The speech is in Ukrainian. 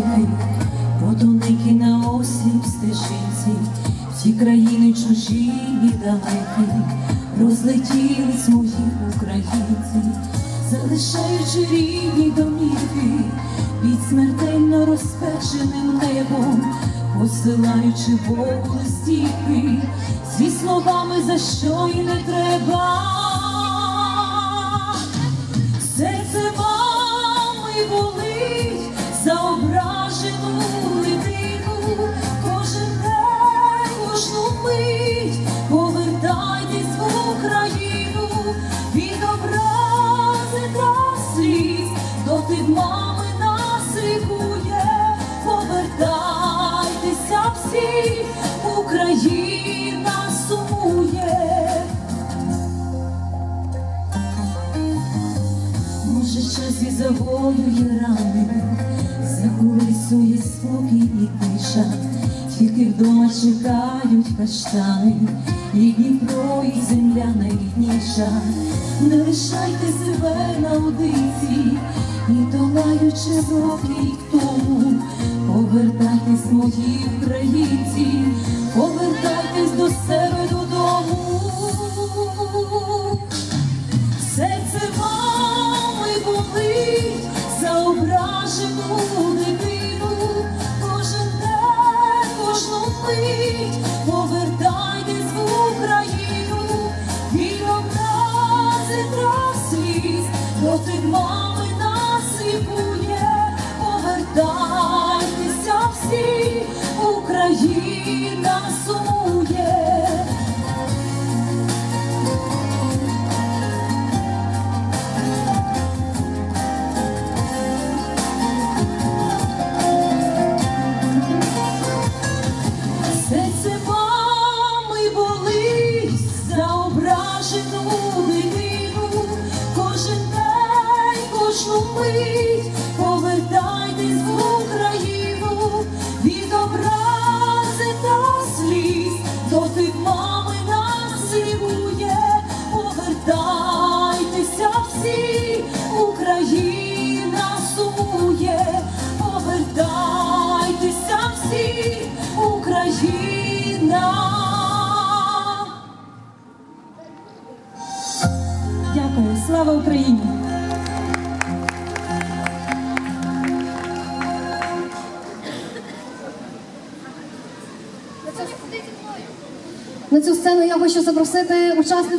дикий, по тоненькій на осліп стежинці, всі країни чужі і далекі, розлетілись мої українці, залишаючи рідні домівки, під смертельно розпеченим небом, посилаючи Богу листівки, зі словами за що й не треба. Україну. Від образи та сліз, дотик мами нас лікує, повертайтеся всі, Україна сумує. Може, час і загоює рани, закулисує спокій і тиша, тільки вдома чекають каштани, і Дніпро, і земля найрідніша. Не лишайте себе наодинці, і долаючи роки тому, повертайтесь, мої українці, повертайтесь до себе додому. Серце мами болить за ображену Україна сумує. Україна сумує, повертайтеся всі, Україна. Дякую, слава Україні! На цю сцену я хочу запросити учасників.